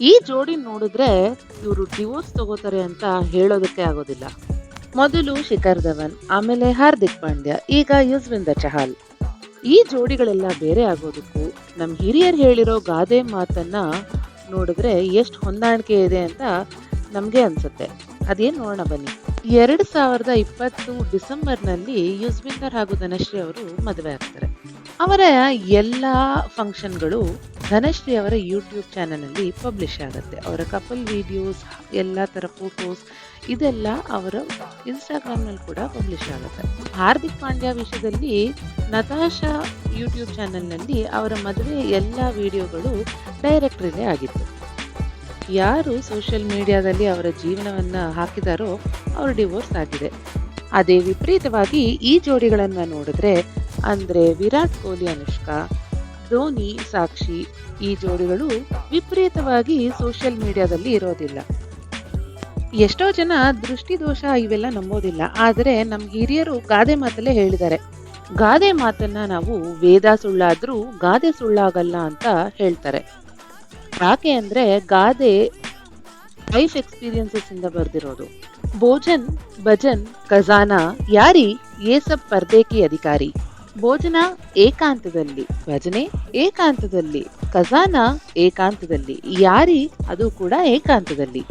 ಈ ಜೋಡಿ ನೋಡಿದ್ರೆ ಇವರು ಡಿವೋರ್ಸ್ ತಗೋತಾರೆ ಅಂತ ಹೇಳೋದಕ್ಕೆ ಆಗೋದಿಲ್ಲ. ಮೊದಲು ಶಿಖರ್ ಧವನ್, ಆಮೇಲೆ ಹಾರ್ದಿಕ್ ಪಾಂಡ್ಯ, ಈಗ ಯುಜ್ವೇಂದ್ರ ಚಹಲ್. ಈ ಜೋಡಿಗಳೆಲ್ಲ ಬೇರೆ ಆಗೋದಕ್ಕೂ ನಮ್ಮ ಹಿರಿಯರು ಹೇಳಿರೋ ಗಾದೆ ಮಾತನ್ನ ನೋಡಿದ್ರೆ ಎಷ್ಟು ಹೊಂದಾಣಿಕೆ ಇದೆ ಅಂತ ನಮಗೆ ಅನ್ಸುತ್ತೆ. ಅದೇನು ನೋಡೋಣ ಬನ್ನಿ. ಎರಡು ಸಾವಿರದ ಇಪ್ಪತ್ತು ಡಿಸೆಂಬರ್ನಲ್ಲಿ ಯುಜ್ವಿಂದರ್ ಹಾಗೂ ಧನಶ್ರೀ ಅವರು ಮದುವೆ ಆಗ್ತಾರೆ. ಅವರ ಎಲ್ಲ ಫಂಕ್ಷನ್ಗಳು ಧನಶ್ರೀ ಅವರ ಯೂಟ್ಯೂಬ್ ಚಾನಲಲ್ಲಿ ಪಬ್ಲಿಷ್ ಆಗುತ್ತೆ. ಅವರ ಕಪಲ್ ವಿಡಿಯೋಸ್ ಎಲ್ಲ ಥರ ಫೋಟೋಸ್ ಇದೆಲ್ಲ ಅವರ ಇನ್ಸ್ಟಾಗ್ರಾಮ್ನಲ್ಲಿ ಕೂಡ ಪಬ್ಲಿಷ್ ಆಗುತ್ತೆ. ಹಾರ್ದಿಕ್ ಪಾಂಡ್ಯ ವಿಷಯದಲ್ಲಿ ನತಾಶಾ ಯೂಟ್ಯೂಬ್ ಚಾನಲ್ನಲ್ಲಿ ಅವರ ಮದುವೆ ಎಲ್ಲ ವಿಡಿಯೋಗಳು ಡೈರೆಕ್ಟ್ ರಿಲೇ ಆಗಿತ್ತು. ಯಾರು ಸೋಷಿಯಲ್ ಮೀಡಿಯಾದಲ್ಲಿ ಅವರ ಜೀವನವನ್ನು ಹಾಕಿದಾರೋ ಅವರು ಡಿವೋರ್ಸ್ ಆಗಿದೆ. ಅದೇ ವಿಪರೀತವಾಗಿ ಈ ಜೋಡಿಗಳನ್ನು ನೋಡಿದ್ರೆ ಅಂದ್ರೆ ವಿರಾಟ್ ಕೊಹ್ಲಿ, ಅನುಷ್ಕಾ, ಧೋನಿ, ಸಾಕ್ಷಿ ಈ ಜೋಡಿಗಳು ವಿಪರೀತವಾಗಿ ಸೋಷಿಯಲ್ ಮೀಡಿಯಾದಲ್ಲಿ ಇರೋದಿಲ್ಲ. ಎಷ್ಟೋ ಜನ ದೃಷ್ಟಿದೋಷ ಇವೆಲ್ಲ ನಂಬೋದಿಲ್ಲ. ಆದರೆ ನಮ್ಮ ಹಿರಿಯರು ಗಾದೆ ಮಾತಲ್ಲೇ ಹೇಳಿದ್ದಾರೆ. ಗಾದೆ ಮಾತನ್ನ ನಾವು ವೇದ ಸುಳ್ಳಾದ್ರೂ ಗಾದೆ ಸುಳ್ಳಾಗಲ್ಲ ಅಂತ ಹೇಳ್ತಾರೆ. ಯಾಕೆ ಅಂದ್ರೆ ಗಾದೆ ಲೈಫ್ ಎಕ್ಸ್ಪೀರಿಯನ್ಸಸ್ ಇಂದ ಬರ್ದಿರೋದು. ಭೋಜನ್, ಭಜನ್, ಖಜಾನಾ, ಯಾರಿ ಏ ಸಬ್ ಪರ್ದೆ ಕಿ ಅಧಿಕಾರಿ. ಭೋಜನ ಏಕಾಂತದಲ್ಲಿ ಭಜನೆ ಏಕಾಂತದಲ್ಲಿ ಖಜಾನ ಏಕಾಂತದಲ್ಲಿ. ಯಾರಿ ಅದು ಕೂಡ ಏಕಾಂತದಲ್ಲಿ.